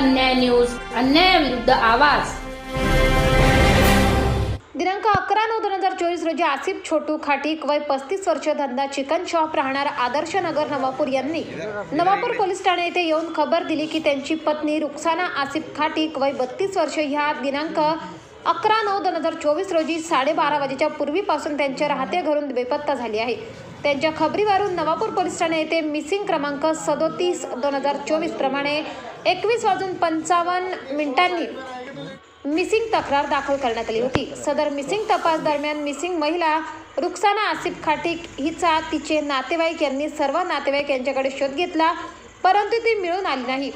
अन्याय न्यूज अन्यायाविरुद्ध आवाज. दिनांक अकरा नऊ दोन हजार चोवीस रोजी आसिफ छोटू खाटीक वय पस्तीस वर्ष धंदा चिकन शॉप राहणार आदर्श नगर नवापूर यांनी नवापूर पोलीस ठाणे येथे येऊन खबर दिली की त्यांची पत्नी रुक्साना आसिफ खाटीक वय बत्तीस वर्ष ह्या दिनांक अकरा नऊ दोन हजार चोवीस रोजी साडेबारा वाजेच्या पूर्वीपासून त्यांच्या राहत्या घरून बेपत्ता झाली आहे. त्यांच्या खबरीवरून नवापूर पोलीस ठाणे येथे मिसिंग क्रमांक सदोतीस दोन हजार चोवीस प्रमाणे एकवीस वाजून पंचावन्न मिनिटांनी मिसिंग तक्रार दाखल करण्यात आली होती. सदर मिसिंग तपास दरम्यान मिसिंग महिला रुक्साना आसिफ खाटीक हिचा तिचे नातेवाईक यांनी सर्व नातेवाईक यांच्याकडे शोध घेतला परंतु ती मिळून आली नाही.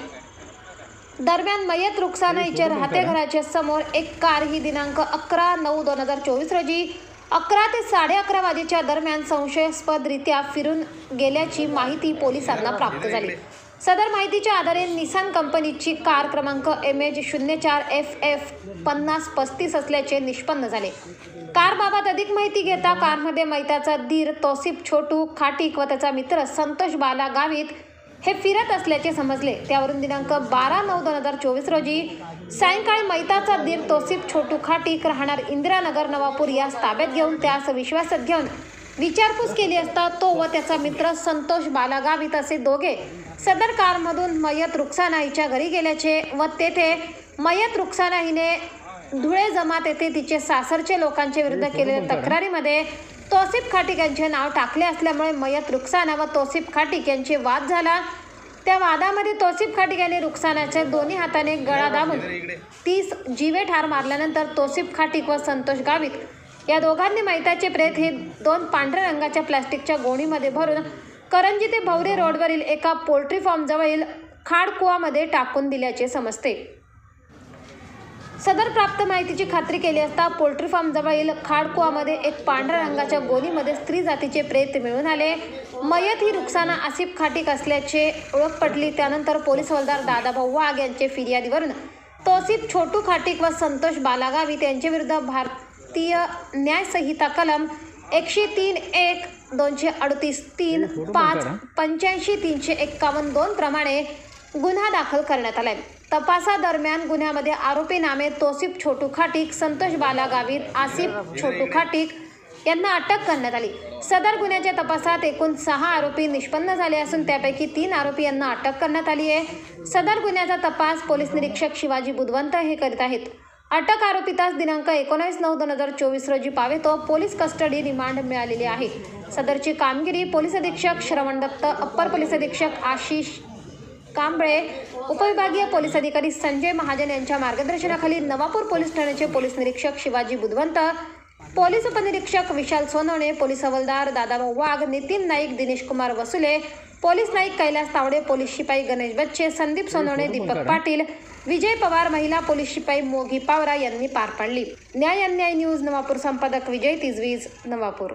दरम्यान मयत रुक्साना हिच्या राहत्या घराच्या समोर. एक कार ही दिनांक अकरा नऊ दोन हजार चोवीस रोजी अकरा ते साडे अकरा वाजेच्या दरम्यान संशयास्पदरित्या फिरून गेल्याची माहिती पोलिसांना प्राप्त झाली. सदर माहितीच्या आधारे निसान कंपनीची कार क्रमांक एम एच शून्य चार एफ एफ पन्नास पस्तीस असल्याचे निष्पन्न झाले. कारबाबत अधिक माहिती घेता कारमध्ये मैताचा दीर तौसिफ छोटू खाटीक व त्याचा मित्र संतोष बाला गावित हे फिरत असल्याचे समजले. त्यावरून दिनांक बारा नऊ दोन हजार चोवीस रोजी सायंकाळी मैताचा दीर तोसिफ छोटू खाटीक राहणार इंदिरानगर नवापूर यास ताब्यात घेऊन त्यास विश्वासात घेऊन विचारपूस केली असता तो व त्याचा मित्र संतोष बालागावित असे दोघे सदर कारमधून मयत रुक्साना हिच्या घरी गेल्याचे व तेथे मयत रुक्साना हिने धुळे जमात येथे तिचे सासरचे लोकांच्या विरुद्ध केलेल्या तक्रारीमध्ये तोसिफ खाटिक यांचे नाव टाकले असल्यामुळे मयत रुक्साना व तोसिफ खाटिक यांचे वाद झाला. त्या वादामध्ये तोसिफ खाटिक यांनी रुक्सानाच्या दोन्ही हाताने गळा दाबून तीस जीवे ठार मारल्यानंतर तोसिफ खाटीक व संतोष गावित या दोघांनी मैताचे प्रेत हे दोन पांढऱ्या रंगाच्या प्लॅस्टिकच्या गोणीमध्ये भरून करंजी ते भवरे रोडवरील एका पोल्ट्री फार्मजवळील खाडकुवामध्ये टाकून दिल्याचे समजते. सदर प्राप्त माहितीची खात्री केली असता पोल्ट्री फार्म जवळील खाडकुवामध्ये एक पांढऱ्या रंगाच्या गोणीमध्ये स्त्री जातीचे प्रेत मिळून आले. मयत ही रुक्साना आसिफ खाटीक असल्याचे ओळख पटली. त्यानंतर पोलीस हवालदार दादाभाऊ वाघ यांचे फिर्यादीवरून तोसिफ छोटू खाटीक व संतोष बालागावित यांच्याविरुद्ध भारतीय न्याय संहिता कलम एकशे तीन एक दोनशे अडतीस तीन पाच पंच्याऐंशी तीनशे एक्कावन्न दोन प्रमाणे गुन्हा दाखल करण्यात आलाय. तपासादरम्यान गुन्ह्यामध्ये आरोपी नामे तोसिफ छोटू खाटीक संतोष बाला आसिफ छोटू खाटीक यांना अटक करण्यात आली. सदर गुन्ह्याच्या तपासात एकूण सहा आरोपी निष्पन्न झाले असून त्यापैकी तीन आरोपी यांना अटक करण्यात आली आहे. सदर गुन्ह्याचा तपास पोलीस निरीक्षक शिवाजी बुधवंत हे करीत आहेत. अटक आरोपितास दिनांक एकोणीस नऊ दोन हजार चोवीस रोजी पावेतो. पोलीस कस्टडी रिमांड मिळालेली आहे. सदरची कामगिरी पोलीस अधीक्षक श्रवण दत्त अप्पर पोलीस अधीक्षक आशिष कांबळे उपविभागीय पोलीस अधिकारी संजय महाजन यांच्या मार्गदर्शनाखाली नवापूर पोलीस ठाण्याचे पोलीस निरीक्षक शिवाजी बुधवंत पोलीस उपनिरीक्षक विशाल सोनवणे पोलीस हवालदार दादाभाऊ वाघ नितीन नाईक दिनेश कुमार वसुले पोलीस नाईक कैलास तावडे पोलीस शिपाई गणेश बच्चे संदीप सोनवणे दीपक पाटील विजय पवार महिला पोलीस शिपाई मोघी पावरा यांनी पार पाडली. न्याय अन्याय न्यूज नवापूर संपादक विजय तिजवीज नवापूर.